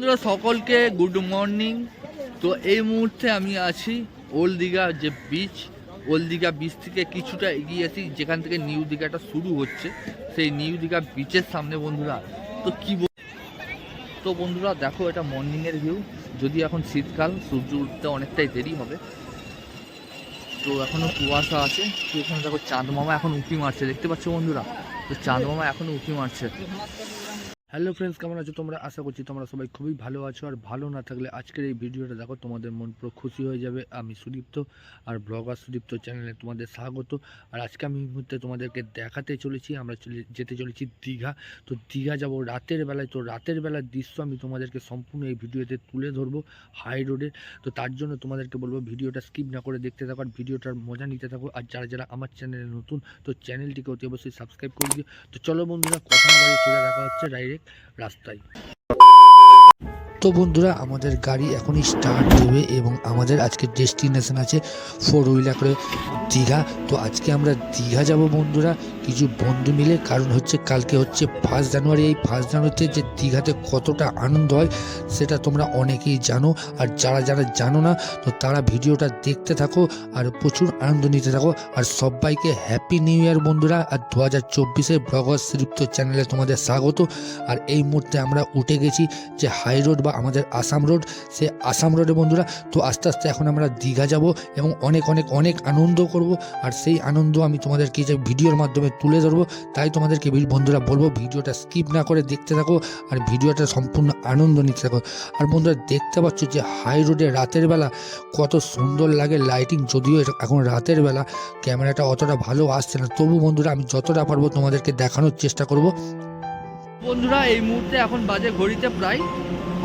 বন্ধুরা, সকলকে good morning তো এই মুহূর্তে আমি আছি ওল্ড দীঘা যে বিচ ওল্ড দীঘা বিচ থেকে কিছুটা এগিয়ে আছি, যেখান থেকে নিউ দীঘাটা শুরু হচ্ছে। সেই নিউ দীঘা বিচের সামনে বন্ধুরা, তো কি তো বন্ধুরা, দেখো এটা মর্নিংয়ের ভিউ যদি এখন শীতকাল, সূর্য উঠতে অনেকটাই দেরি হবে। তো এখনও কুয়াশা আছে। তো এখানে দেখো চাঁদ মামা এখন উঁকি মারছে। দেখতে পাচ্ছ বন্ধুরা? তো চাঁদ মামা এখনও উঁকি মারছে। হ্যালো ফ্রেন্ডস, কেমন আছো তোমরা? আশা করছি তোমরা সবাই খুবই ভালো আছো। আর ভালো না থাকলে আজকের এই ভিডিওটা দেখো, তোমাদের মন পুরো খুশি হয়ে যাবে। আমি সুদীপ্ত, আর ব্লগার সুদীপ্ত চ্যানেলে তোমাদের স্বাগত। আর আজকে আমি মুহূর্তে তোমাদেরকে দেখাতে চলেছি, আমরা চলে যেতে চলেছি দীঘা। তো দীঘা যাব রাতের বেলায়। তো রাতের বেলার দৃশ্য আমি তোমাদেরকে সম্পূর্ণ এই ভিডিওতে তুলে ধরবো হাই রোডে। তো তার জন্য তোমাদেরকে বলব, ভিডিওটা স্কিপ না করে দেখতে থাকো, আর ভিডিওটার মজা নিতে থাকো। আর যারা যারা আমার চ্যানেলে নতুন, তো চ্যানেলটিকে অতি অবশ্যই সাবস্ক্রাইব করে দিও। তো চলো বন্ধুরা, কথা বাড়ি চলে দেখা হচ্ছে ডাইরেক্ট রাস্তায় তো বন্ধুরা, আমাদের গাড়ি এখনই স্টার্ট দেবে এবং আমাদের আজকে ডেস্টিনেশন আছে ফোর হুইলার করে দীঘা। তো আজকে আমরা দীঘা যাব বন্ধুরা, কিছু বন্ধু মিলে। কারণ হচ্ছে, কালকে হচ্ছে ফার্স্ট জানুয়ারি এই ফার্স্ট জানুয়ারিতে যে দীঘাতে কতটা আনন্দ হয়, সেটা তোমরা অনেকেই জানো। আর যারা যারা জানো না, তো তারা ভিডিওটা দেখতে থাকো আর প্রচুর আনন্দ নিতে থাকো। আর সবাইকে হ্যাপি নিউ ইয়ার বন্ধুরা। আর দু হাজার চব্বিশে ব্লগার শ্রীপ্ত চ্যানেলে তোমাদের স্বাগত। আর এই মুহূর্তে আমরা উঠে গেছি যে হাই রোড বা আমাদের আসাম রোড, সে আসাম রোডে বন্ধুরা, তো আস্তে আস্তে এখন আমরা দীঘা যাব এবং অনেক অনেক অনেক আনন্দ করব। আর সেই আনন্দ আমি তোমাদেরকে যে ভিডিওর মাধ্যমে তুলে ধরবো, তাই তোমাদেরকে বন্ধুরা বলব, ভিডিওটা স্কিপ না করে দেখতে থাকো আর ভিডিওটা সম্পূর্ণ আনন্দ নিতে থাকো। আর বন্ধুরা, দেখতে পাচ্ছ যে হাই রোডে রাতের বেলা কত সুন্দর লাগে লাইটিং, যদিও এখন রাতের বেলা, ক্যামেরাটা অতটা ভালো আসছে না। তবু বন্ধুরা, আমি যতটা পারব তোমাদেরকে দেখানোর চেষ্টা করব। বন্ধুরা, এই মুহূর্তে এখন বাজে ঘড়িতে প্রায়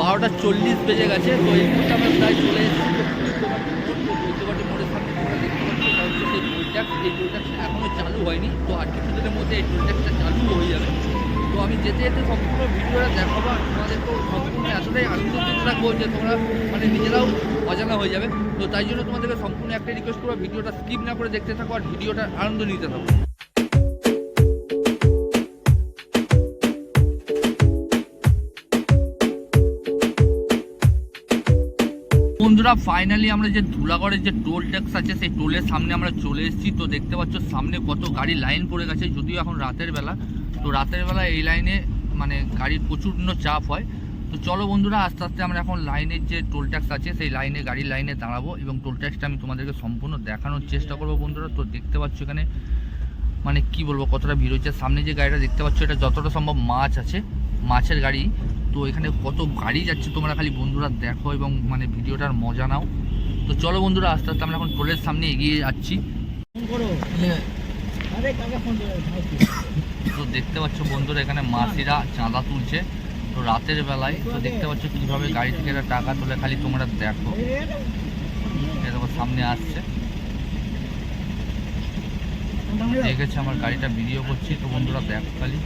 বারোটা চল্লিশ বেজে গেছে, তো এই মুহূর্তে আমরা প্রায় চলে টোল ট্যাক্স এই চালু হয়নি, তো আর কিছুদিনের মধ্যে এই টোল ট্যাক্সটা চালু হয়ে যাবে। তো আমি যেতে যেতে সম্পূর্ণ ভিডিওটা দেখাবো আর তোমাদেরকেও সম্পূর্ণ এতটাই আনন্দ দিতে থাকব যে তোমরা মানে নিজেরাও অজানা হয়ে যাবে। তো তাই জন্য তোমাদেরকে সম্পূর্ণ একটা রিকোয়েস্ট করব, ভিডিওটা স্কিপ না করে দেখতে থাকো আর ভিডিওটার আনন্দ নিতে থাকো। বন্ধুরা ফাইনালি আমরা যে ধুলাগড়ের যে টোল ট্যাক্স আছে, সেই টোলের সামনে আমরা চলে এসেছি। তো দেখতে পাচ্ছ, সামনে কত গাড়ি লাইন পড়ে গেছে, যদিও এখন রাতের বেলা। তো রাতের বেলা এই লাইনে মানে গাড়ির প্রচণ্ড চাপ হয়। তো চলো বন্ধুরা, আস্তে আস্তে আমরা এখন লাইনের যে টোল ট্যাক্স আছে, সেই লাইনে গাড়ির লাইনে দাঁড়াবো এবং টোল ট্যাক্সটা আমি তোমাদেরকে সম্পূর্ণ দেখানোর চেষ্টা করব বন্ধুরা। তো দেখতে পাচ্ছ এখানে মানে কি বলব, কতটা ভিড় হচ্ছে। সামনে যে গাড়িটা দেখতে পাচ্ছ, এটা যতটা সম্ভব মাছ আছে, মাছের গাড়ি। তো এখানে কত গাড়ি যাচ্ছে তোমরা খালি বন্ধুরা দেখো এবং মানে ভিডিওটার মজা নাও। তো চলো বন্ধুরা, আস্তে আস্তে আমরা এখন টোলের সামনে এগিয়ে যাচ্ছি। তো দেখতে পাচ্ছ বন্ধুরা, এখানে মাসিরা চাঁদা তুলছে। তো রাতের বেলায়, তো দেখতে পাচ্ছ কীভাবে গাড়ি থেকে এরা টাকা তোলে খালি তোমরা দেখো। এরকম সামনে আসছে। দেখেছে আমার গাড়িটা, ভিডিও করছি, তো বন্ধুরা দেখো খালি।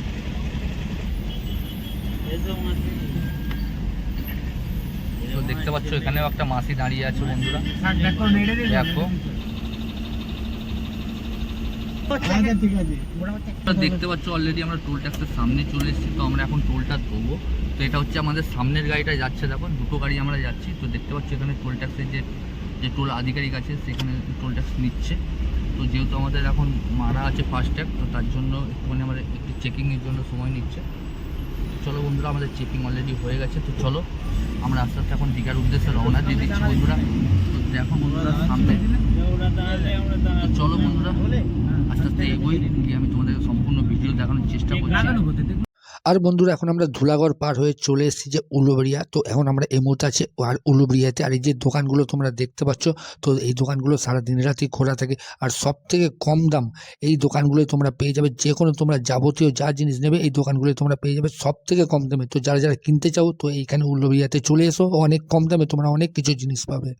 তো দেখতে পাচ্ছ এখানেও একটা মাসি দাঁড়িয়ে আছে বন্ধুরা। দেখো দেখতে পাচ্ছ অলরেডি আমরা টোল ট্যাক্সের সামনে চলে এসেছি তো আমরা এখন টোলটা দেবো তো এটা হচ্ছে আমাদের সামনের গাড়িটা যাচ্ছে দেখো দুটো গাড়ি আমরা যাচ্ছি। তো দেখতে পাচ্ছ এখানে টোল ট্যাক্সের যে যে টোল আধিকারিক আছে সেখানে টোল ট্যাক্স নিচ্ছে। তো যেহেতু আমাদের এখন মারা আছে ফাস্ট ট্যাগ তো তার জন্য একটুখানি আমাদের একটু চেকিংয়ের জন্য সময় নিচ্ছে। চলো বন্ধুরা, আমাদের চেকিং অলরেডি হয়ে গেছে, তো চলো আমরা আস্তে আস্তে এখন দীঘার উদ্দেশ্যে রওনা দিয়ে দিচ্ছি বন্ধুরা। তো দেখো বন্ধুরা, সামনে। তো চলো বন্ধুরা, আস্তে আস্তে এগোই আমি তোমাদের সম্পূর্ণ ভিডিও দেখানোর চেষ্টা করছি। আর বন্ধুরা, এখন আমরা ধুলাগড় পার হয়ে চলে এসেছি যে উলুবেড়িয়া। তো এখন আমরা এই মুহূর্তে আছে আর উলুবেড়িয়াতে। আর এই যে দোকানগুলো তোমরা দেখতে পাচ্ছ, তো এই দোকানগুলো সারা দিন রাতই খোলা থাকে। আর সব থেকে কম দাম এই দোকানগুলোয় তোমরা পেয়ে যাবে। যে কোনো তোমরা যাবতীয় যা জিনিস নেবে এই দোকানগুলোয় তোমরা পেয়ে যাবে সব থেকে কম দামে। তো যারা যারা কিনতে চাও, তো এইখানে উলুবেড়িয়াতে চলে এসো। অনেক কম দামে তোমরা অনেক কিছু জিনিস পাবে।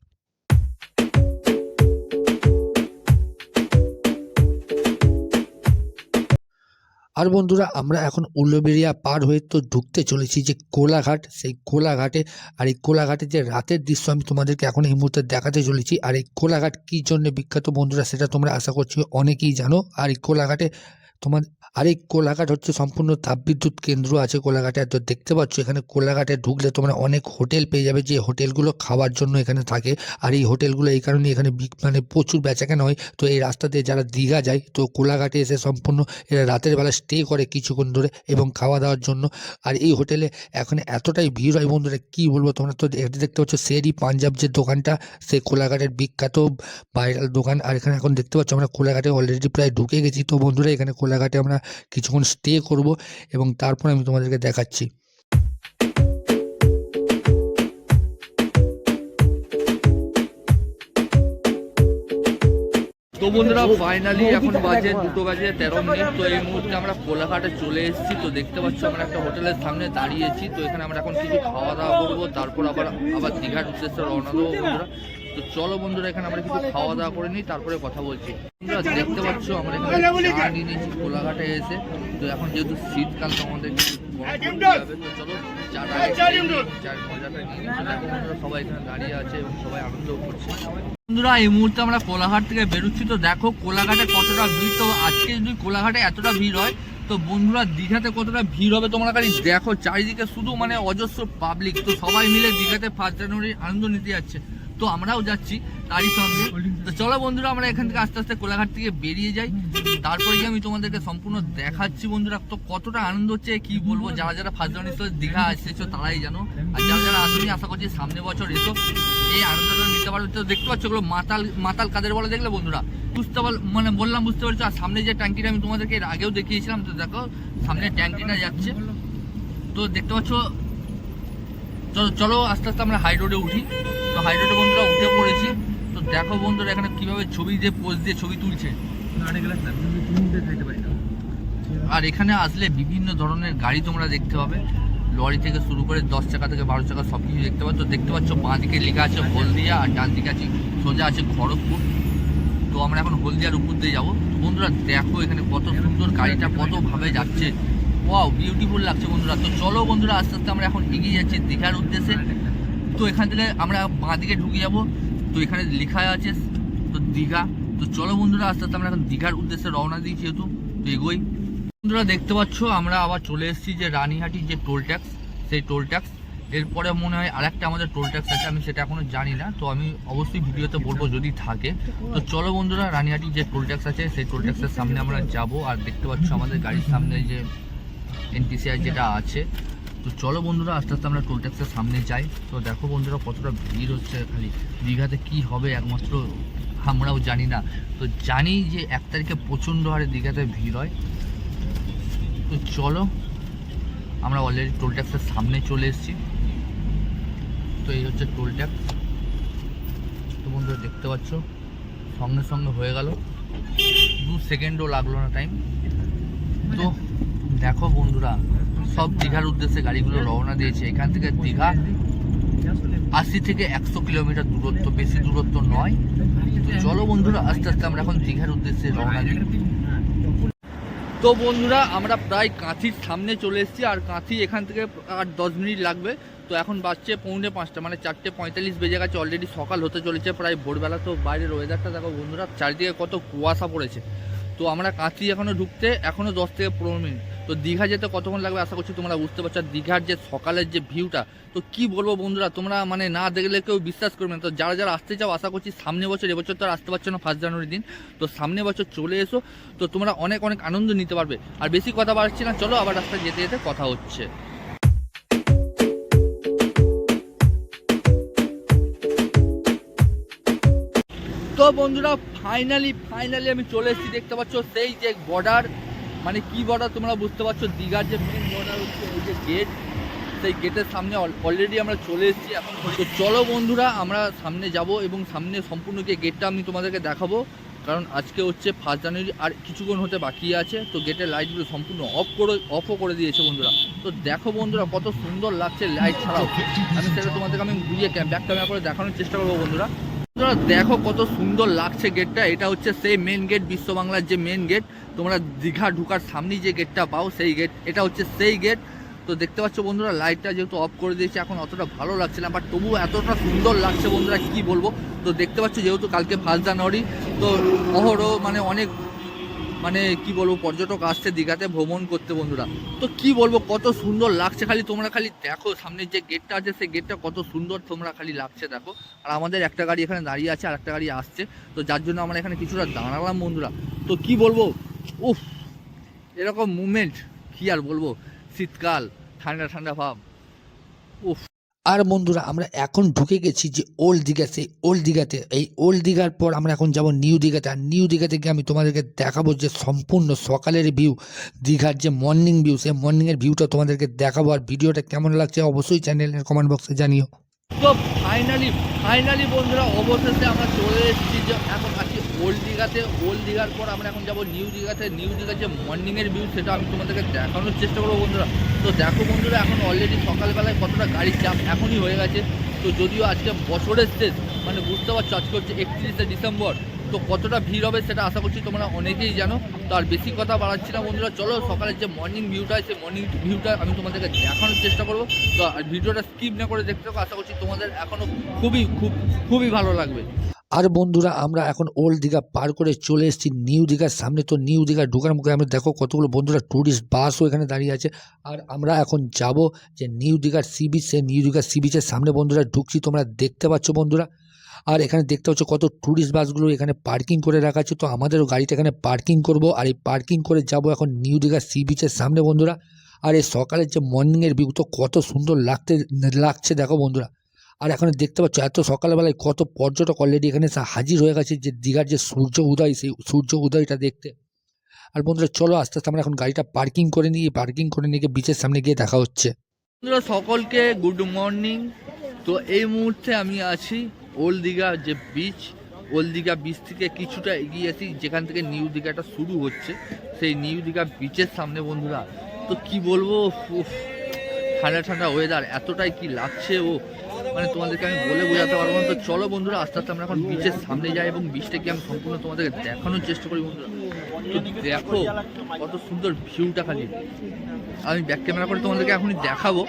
আর বন্ধুরা, আমরা এখন উলোবেরিয়া পার হয়ে তো ঢুকতে চলেছি যে কোলাঘাট। সেই কোলাঘাটে, আর এই কোলাঘাটে যে রাতের দৃশ্য আমি তোমাদেরকে এখন এই মুহূর্তে দেখাতে চলেছি। আর এই কোলাঘাট কী জন্য বিখ্যাত বন্ধুরা, সেটা তোমরা আশা করছি অনেকেই জানো। আর এই কোলাঘাটে তোমার আর এই কোলাঘাট হচ্ছে সম্পূর্ণ তাপবিদ্যুৎ কেন্দ্র আছে কোলাঘাটে। তো দেখতে পাচ্ছ, এখানে কোলাঘাটে ঢুকলে তোমরা অনেক হোটেল পেয়ে যাবে। যে হোটেলগুলো খাওয়ার জন্য এখানে থাকে, আর এই হোটেলগুলো এই কারণে এখানে মানে প্রচুর বেচাকেনা হয়। তো এই রাস্তা দিয়ে যারা দীঘা যায়, তো কোলাঘাটে এসে সম্পূর্ণ এরা রাতের বেলা স্টে করে কিছুক্ষণ ধরে এবং খাওয়া দাওয়ার জন্য। আর এই হোটেলে এখন এতটাই ভিড় হয় বন্ধুরা, কী বলব তোমরা? তো এটা দেখতে পাচ্ছ, সেরি পাঞ্জাব যে দোকানটা সেই কোলাঘাটের বিখ্যাত ভাইরাল দোকান। আর এখানে এখন দেখতে পাচ্ছ, আমরা কোলাঘাটে অলরেডি প্রায় ঢুকে গেছি। তো বন্ধুরা, এখানে কোলাঘাটে আমরা কিছুক্ষণ স্টে করব এবং তারপর আমি তোমাদেরকে দেখাচ্ছি। তো বন্ধুরা ফাইনালি এখন বাজে দুটো বাজে তেরো মিনিট। তো এই মুহূর্তে আমরা কোলাঘাটে চলে এসেছি। তো দেখতে পাচ্ছ, আমরা একটা হোটেলের সামনে দাঁড়িয়েছি। তো এখানে আমরা এখন কিছু খাওয়া দাওয়া করব। তারপর আবার আবার দীঘার উদ্দেশ্যে রওনা দেবো বন্ধুরা। তো চলো বন্ধুরা এখানে আমরা কিছু খাওয়া দাওয়া করে নিই তারপরে কথা বলছি। বন্ধুরা দেখতে পাচ্ছ আমরা এখানে চা নিয়ে নিয়েছি কোলাঘাটে এসে। তো এখন যেহেতু শীতকাল তো আমাদের তো চলো চাটা মজাটা নিয়ে সবাই এখানে দাঁড়িয়ে আছে এবং সবাই আনন্দও করছে। বন্ধুরা এই মুহূর্তে আমরা কোলাঘাট থেকে বেরোচ্ছি তো দেখো কোলাঘাটে কতটা ভিড় তো আজকে যদি কোলাঘাটে এতটা ভিড় হয় তো বন্ধুরা দীঘাতে কতটা ভিড় হবে তোমরা খালি দেখো চারিদিকে শুধু মানে অজস্র পাবলিক তো সবাই মিলে দীঘাতে ফার্স্ট জানুয়ারির আনন্দ নিতে যাচ্ছে। তো আমরাও যাচ্ছি তারই সঙ্গে। তো চলো বন্ধুরা, আমরা এখান থেকে আস্তে আস্তে কোলাঘাট থেকে বেরিয়ে যাই। তারপরে গিয়ে আমি তোমাদেরকে সম্পূর্ণ দেখাচ্ছি বন্ধুরা, তো কতটা আনন্দ হচ্ছে, কি বলব? যারা যারা ফার্স্ট জানুয়ারি দীঘা এসেছ, তারাই জানো। আর যারা যারা আসেনি, আশা করছি সামনে বছর এসো। এই আনন্দটা নিতে পারবে তো দেখতে পাচ্ছ ওগুলো মাতাল মাতাল কাদের বলে দেখলে বন্ধুরা? বুঝতে পার মানে বললাম বুঝতে পারছ। আর সামনে যে ট্যাঙ্কিটা আমি তোমাদেরকে এর আগেও দেখিয়েছিলাম, তো দেখো সামনে ট্যাঙ্কিটা যাচ্ছে। তো দেখতে পাচ্ছ চলো চলো আস্তে আস্তে আমরা হাই রোডে উঠি। তো হাই রোডে বন্ধুরা উঠে পড়েছি। তো দেখো বন্ধুরা এখানে কীভাবে ছবি দিয়ে পোস্ট দিয়ে ছবি তুলছে। আর এখানে আসলে বিভিন্ন ধরনের গাড়ি তোমরা দেখতে পাবে। লরি থেকে শুরু করে দশ চাকা থেকে বারো চাকা সব কিছু দেখতে পাচ্ছ। দেখতে পাচ্ছ বাঁ দিকে লেখা আছে হলদিয়া আর ডান দিকে আছে সোজা আছে খড়গপুর। তো আমরা এখন হলদিয়ার উপর দিয়ে যাব। বন্ধুরা দেখো এখানে কত সুন্দর গাড়িটা কতভাবে যাচ্ছে। ওয়াও বিউটিফুল লাগছে বন্ধুরা। তো চলো বন্ধুরা, আস্তে আস্তে আমরা এখন এগিয়ে যাচ্ছি দীঘার উদ্দেশ্যে। তো এখান থেকে আমরা বাঁ দিকে ঢুকে যাব। তো এখানে লেখা আছে তো দীঘা। তো চলো বন্ধুরা, আস্তে আস্তে আমরা এখন দীঘার উদ্দেশ্যে রওনা দিই যেহেতু। তো এগোই। বন্ধুরা, দেখতে পাচ্ছ, আমরা আবার চলে এসেছি যে রানীহাটির যে টোল ট্যাক্স সেই টোল ট্যাক্স এরপরে মনে হয় আরেকটা আমাদের টোল ট্যাক্স আছে, আমি সেটা এখনও জানি না। তো আমি অবশ্যই ভিডিওতে বলব যদি থাকে। তো চলো বন্ধুরা, রানীহাটির যে টোল ট্যাক্স আছে, সেই টোল ট্যাক্সের সামনে আমরা যাব। আর দেখতে পাচ্ছ আমাদের গাড়ির সামনে যে এনটিসিআই যেটা আছে। তো চলো বন্ধুরা, আস্তে আস্তে আমরা টোল ট্যাক্সের সামনে যাই। তো দেখো বন্ধুরা, কতটা ভিড় হচ্ছে খালি। দীঘাতে কি হবে একমাত্র আমরাও জানি না। তো জানি যে এক তারিখে প্রচণ্ড হারে দীঘাতে ভিড় হয়। তো চলো, আমরা অলরেডি টোল ট্যাক্সের সামনে চলে এসেছি। তো এই হচ্ছে টোল ট্যাক্স তো বন্ধুরা, দেখতে পাচ্ছ সঙ্গে সঙ্গে হয়ে গেল। দু সেকেন্ডও লাগল না টাইম তো দেখো বন্ধুরা, সব দীঘার উদ্দেশ্যে গাড়িগুলো রওনা দিয়েছে। এখান থেকে দীঘা আশি থেকে একশো কিলোমিটার দূরত্ব, বেশি দূরত্ব নয়। চলো বন্ধুরা, আস্তে আস্তে আমরা এখন দীঘার উদ্দেশ্যে রওনা দিই। তো বন্ধুরা, আমরা প্রায় কাঁথির সামনে চলে এসেছি, আর কাঁথি এখান থেকে আর দশ মিনিট লাগবে। তো এখন বাজছে পৌনে পাঁচটা মানে চারটে পঁয়তাল্লিশ বেজে গেছে অলরেডি সকাল হতে চলেছে প্রায় ভোরবেলা। তো বাইরের ওয়েদারটা দেখো বন্ধুরা, চারিদিকে কত কুয়াশা পড়েছে। তো আমরা কাঁথি এখনও ঢুকতে এখনও দশ থেকে পনেরো মিনিট। তো দীঘা যেতে কতক্ষণ লাগবে আশা করছি তোমরা বুঝতে পারছ। দীঘার যে সকালের যে ভিউটা, তো কি বলব বন্ধুরা, তোমরা মানে না দেখলে কেউ বিশ্বাস করবে না। তো যারা যারা আসতে চাও, আশা করছি সামনে বছর, এবছর তো আর আসতে পারছ না ফার্স্ট জানুয়ারি দিন। তো সামনে বছর চলে এসো, তো তোমরা অনেক অনেক আনন্দ নিতে পারবে। আর বেশি কথা বাড়ছি না, চলো আবার রাস্তায় যেতে যেতে কথা হচ্ছে। তো বন্ধুরা ফাইনালি ফাইনালি আমি চলে এসেছি, দেখতে পাচ্ছ সেই যে বর্ডার মানে কি বর্ডার তোমরা বুঝতে পারছ? দীঘার যে মেন বর্ডার হচ্ছে এই যে গেট সেই গেটের সামনে অলরেডি আমরা চলে এসেছি এখন। তো চলো বন্ধুরা, আমরা সামনে যাব এবং সামনে সম্পূর্ণ গিয়ে গেটটা আমি তোমাদেরকে দেখাবো। কারণ আজকে হচ্ছে ফার্স্ট জানুয়ারি আর কিছুক্ষণ হতে বাকি আছে। তো গেটের লাইটগুলো সম্পূর্ণ অফ করে অফও করে দিয়েছে বন্ধুরা। তো দেখো বন্ধুরা, কত সুন্দর লাগছে লাইট ছাড়াও। আমি সেটা তোমাদেরকে আমি ঘুরিয়ে ব্যাক ক্যামেরা করে দেখানোর চেষ্টা করব বন্ধুরা। বন্ধুরা, দেখো কত সুন্দর লাগছে গেটটা এটা হচ্ছে সেই মেন গেট বিশ্ব বাংলার যে মেন গেট তোমরা দীঘা ঢুকার সামনেই যে গেটটা পাও, সেই গেট এটা হচ্ছে সেই গেট তো দেখতে পাচ্ছ বন্ধুরা লাইটটা যেহেতু অফ করে দিয়েছে, এখন অতটা ভালো লাগছে না বাট তবুও এতটা সুন্দর লাগছে বন্ধুরা, কি বলব? তো দেখতে পাচ্ছ যেহেতু কালকে ফার্স্ট জানুয়ারি তো অহরহ মানে অনেক মানে কি বলব, পর্যটক আসছে দীঘাতে ভ্রমণ করতে বন্ধুরা। তো কি বলব, কত সুন্দর লাগছে খালি, তোমরা খালি দেখো সামনের যে গেটটা আছে, সেই গেটটা কত সুন্দর তোমরা খালি লাগছে দেখো। আর আমাদের একটা গাড়ি এখানে দাঁড়িয়ে আছে, আর একটা গাড়ি আসছে। তো যার জন্য আমরা এখানে কিছুটা দাঁড়ালাম বন্ধুরা। তো কি বলব উফ এরকম মুভমেন্ট কি আর বলব? শীতকাল ঠান্ডা ঠান্ডা ভাব। উফ। আর বন্ধুরা আমরা এখন ঢুকে গেছি যে ওল্ড দীঘা সেই ওল্ড দীঘাতে। এই ওল্ড দীঘার পর আমরা এখন যাব নিউ দীঘাতে। আর নিউ দীঘাতে গিয়ে আমি তোমাদেরকে দেখাবো যে সম্পূর্ণ সকালের ভিউ দীঘার যে মর্নিং ভিউ সেই মর্নিংয়ের ভিউটা তোমাদেরকে দেখাবো। আর ভিডিওটা কেমন লাগছে অবশ্যই চ্যানেলের কমেন্ট বক্সে জানিও। তো ফাইনালি ফাইনালি বন্ধুরা অবশেষে আমরা চলে এসেছি যে এখন আছি ওল্ড দীঘাতে, ওল্ড দীঘার পর আমরা এখন যাব নিউ দীঘাতে। নিউ দীঘার যে মর্নিংয়ের ভিউ সেটা আমি তোমাদেরকে দেখানোর চেষ্টা করব বন্ধুরা। তো দেখো বন্ধুরা, এখন অলরেডি সকালবেলায় কতটা গাড়ির চাপ এখনই হয়ে গেছে। তো যদিও আজকে বছরের শেষ মানে বুঝতে পারছ আজকে হচ্ছে একত্রিশে ডিসেম্বর, তো কতটা ভিড় হবে সেটা আশা করছি তোমরা অনেকেই জানো। তো আর বেশি কথা বাড়াচ্ছি না বন্ধুরা, চলো সকালের যে মর্নিং ভিউটা সেই মর্নিং ভিউটা আমি তোমাদেরকে দেখানোর চেষ্টা করব। তো ভিডিওটা স্কিপ না করে দেখতে থাকো, আশা করছি তোমাদের এখনও খুবই, খুব, খুবই ভালো লাগবে। আর বন্ধুরা, আমরা এখন ওল্ড দীঘা পার করে চলে এসেছি নিউ দীঘার সামনে। তো নিউ দীঘা ঢোকার মুখে আমরা দেখো কতগুলো বন্ধুরা ট্যুরিস্ট বাসও এখানে দাঁড়িয়ে আছে। আর আমরা এখন যাব যে নিউ দীঘার সি বিচ, সেই নিউ দীঘার সি বিচের সামনে বন্ধুরা ঢুকছি, তোমরা দেখতে পাচ্ছ বন্ধুরা। আর এখানে দেখতে পাচ্ছ কত ট্যুরিস্ট বাসগুলো এখানে পার্কিং করে রাখা আছে। তো আমাদেরও গাড়িটা এখানে পার্কিং করব। আর এই পার্কিং করে যাব এখন নিউ দীঘার সি বিচের সামনে বন্ধুরা। আর এই সকালের যে মর্নিংয়ের ভিউ তো কত সুন্দর লাগতে, লাগছে দেখো বন্ধুরা। আর এখন দেখতে পাচ্ছ, এত সকালবেলায় কত পর্যটক অলরেডি এখানে হাজির হয়ে গেছে যে দীঘার যে সূর্য উদয়, সেই সূর্য উদয়টা দেখতে। আর বন্ধুরা, চলো আস্তে আস্তে আমরা এখন গাড়িটা পার্কিং করে নিয়ে পার্কিং করে নিয়ে বিচের সামনে গিয়ে দেখা হচ্ছে। বন্ধুরা, সকলকে গুড মর্নিং তো এই মুহূর্তে আমি আছি ওল্ড দীঘা যে বিচ ওল্ড দীঘা বিচ থেকে কিছুটা এগিয়ে আছি। যেখান থেকে নিউ দীঘাটা শুরু হচ্ছে, সেই নিউ দীঘা বিচের সামনে বন্ধুরা। তো কি বলব ঠান্ডা ঠান্ডা ওয়েদার এতটাই কি লাগছে, ও মানে তোমাদেরকে আমি বলে বোঝাতে পারব না। তো চলো বন্ধুরা আস্তে আস্তে আমরা এখন বিচের সামনে যাই এবং বিচটাকে আমি সম্পূর্ণ তোমাদেরকে দেখানোর চেষ্টা করি বন্ধুরা। তো দেখো কত সুন্দর ভিউটা খালি। আমি ব্যাক ক্যামেরা করে তোমাদেরকে এখনই দেখাবো।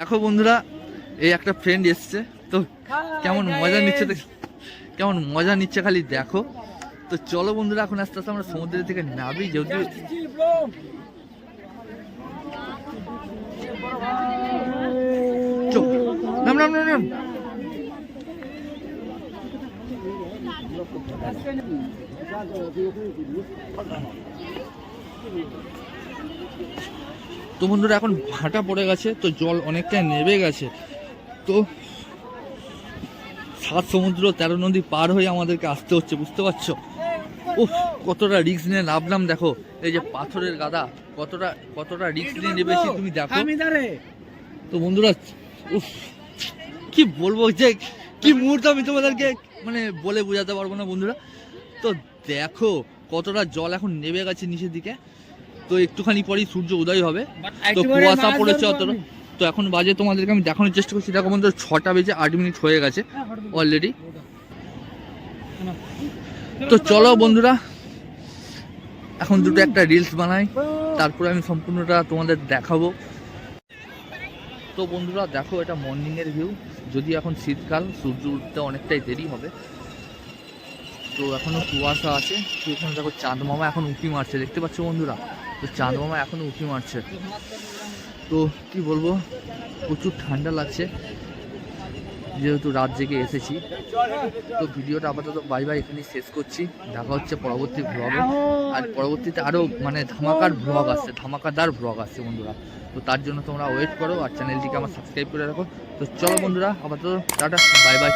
দেখো বন্ধুরা এই একটা ফ্রেন্ড এসছে। তো কেমন মজা নিচ্ছে দেখ- কেমন মজা নিচ্ছে খালি দেখো। তো চলো বন্ধুরা এখন আস্তে আস্তে আমরা সমুদ্রের থেকে নাবি যদিও চো, নাম নাম নাম নাম। তো বন্ধুরা এখন ভাটা পড়ে গেছে তো জল অনেকটাই নেবে গেছে। তো সাত সমুদ্র তেরো নদী পার হয়ে আমাদেরকে আসতে হচ্ছে বুঝতে পারছ? উফ কতটা রিক্স নিয়ে নামলাম দেখো। এই যে পাথরের গাদা কতটা কতটা রিক্স নিয়ে নেবেছি তুমি দেখো। তো বন্ধুরা উফ কি বলব যে কি মুহূর্ত আমি তোমাদেরকে মানে বলে বোঝাতে পারব না বন্ধুরা। তো দেখো কতটা জল এখন নেমে গেছে নিচের দিকে। তো একটুখানি পরেই সূর্য উদয় হবে। তো কুয়াশা পড়েছে অতটা। তো এখন বাজে তোমাদেরকে আমি দেখানোর চেষ্টা করছি। দেখো বন্ধু ছটা বেজে আট মিনিট হয়ে গেছে অলরেডি তো চলো বন্ধুরা এখন দুটো একটা রিলস বানাই। তারপরে আমি সম্পূর্ণটা তোমাদের দেখাবো। তো বন্ধুরা, দেখো এটা মর্নিংয়ের ভিউ যদি এখন শীতকাল, সূর্য উঠতে অনেকটাই দেরি হবে। তো এখনও কুয়াশা আছে। তো এখানে দেখো চাঁদ মামা এখন উঁকি মারছে। দেখতে পাচ্ছ বন্ধুরা? তো চাঁদ মামা এখনও উঁকি মারছে। তো কি বলব? প্রচুর ঠান্ডা লাগছে। যেহেতু রাত জেগে এসেছি। তো ভিডিওটা আপাতত বাই বাই এখানেই শেষ করছি। দেখা হচ্ছে পরবর্তী ব্লগে আর পরবর্তীতে আরও মানে ধামাকার ব্লগ আসছে। ধামাকাদার ব্লগ আসছে বন্ধুরা। তো তার জন্য তোমরা ওয়েট করো আর চ্যানেলটিকে আমার সাবস্ক্রাইব করে রাখো। তো চলো বন্ধুরা, আপাতত টাটা বাই বাই